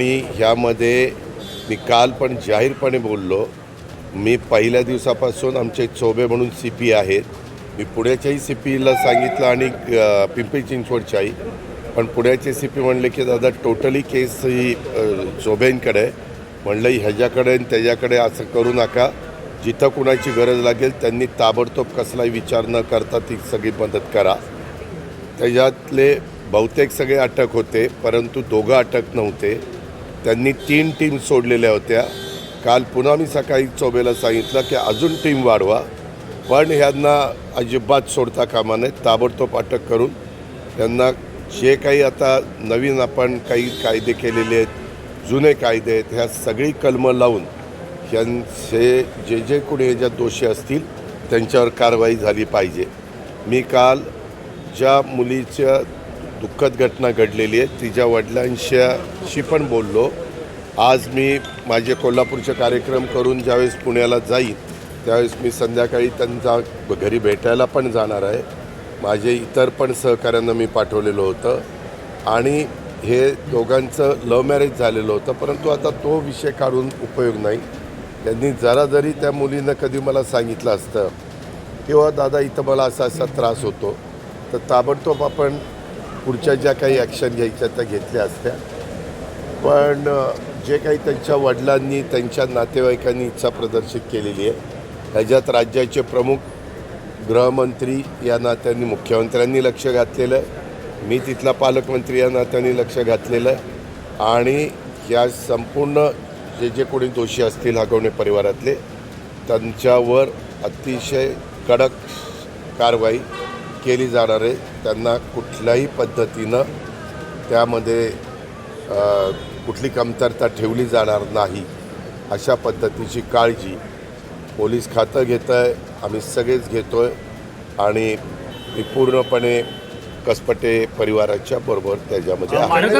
मी ह्यामध्ये मी काल पण जाहीरपणे बोललो मी पहिल्या दिवसापासून आमचे चोबे म्हणून सी पी आहेत. मी पुण्याच्याही सी पीला सांगितलं आणि पिंपरी चिंचवडच्याही. पण पुण्याचे सी पी म्हणले की दादा टोटली केस ही चोबेंकडे म्हणलं ह्याच्याकडे आणि त्याच्याकडे असं करू नका. जिथं कुणाची गरज लागेल त्यांनी ताबडतोब कसलाही विचार न करता ती सगळी मदत करा. त्याच्यातले बहुतेक सगळे अटक होते परंतु दोघं अटक नव्हते. त्यांनी तीन टीम सोडलेल्या होत्या. काल पुन्हा मी सकाळी चोबेला सांगितलं की अजून टीम वाढवा. पण ह्यांना अजिबात सोडता कामा नये ताबडतोब अटक करून. त्यांना जे काही आता नवीन आपण काही कायदे केलेले आहेत जुने कायदे आहेत ह्या सगळी कलमं लावून यांचे जे जे कोणी ह्याच्यात दोषी असतील त्यांच्यावर कारवाई झाली पाहिजे. मी काल ज्या मुलीच्या दुःखद घटना घडलेली आहे. तिच्या वडिलांशी पण बोललो. आज मी माझे कोल्हापूरचे कार्यक्रम करून ज्यावेळेस पुण्याला जाईन त्यावेळेस मी संध्याकाळी त्यांचा घरी भेटायला पण जाणार आहे. माझे इतर पण सहकाऱ्यांना मी पाठवलेलं होतं. आणि हे दोघांचं लव्ह मॅरेज झालेलं होतं परंतु आता तो विषय काढून उपयोग नाही. त्यांनी जरा जरी त्या मुलीनं कधी मला सांगितलं असतं किंवा हो दादा इथं मला असा असा त्रास होतो. तर ताबडतोब आपण पुढच्या ज्या काही ॲक्शन घ्यायच्या त्या घेतल्या असत्या. पण जे काही त्यांच्या वडिलांनी त्यांच्या नातेवाईकांनी इच्छा प्रदर्शित केलेली आहे ह्याच्यात राज्याचे प्रमुख गृहमंत्री या नात्यांनी मुख्यमंत्र्यांनी लक्ष घातलेलं आहे. मी तिथला पालकमंत्री या नात्याने लक्ष घातलेलं आहे. आणि या संपूर्ण जे जे कोणी दोषी असतील हगवणे परिवारातले त्यांच्यावर अतिशय कडक कारवाई केली जाणार आहे. त्यांना कुठल्याही पद्धतीनं त्यामध्ये कुठली कमतरता ठेवली जाणार नाही अशा पद्धतीची काळजी पोलीस खातं घेतं आहे आम्ही सगळेच घेतो आहे आणि मी पूर्णपणे कसपटे परिवाराच्या बरोबर त्याच्यामध्ये आहे.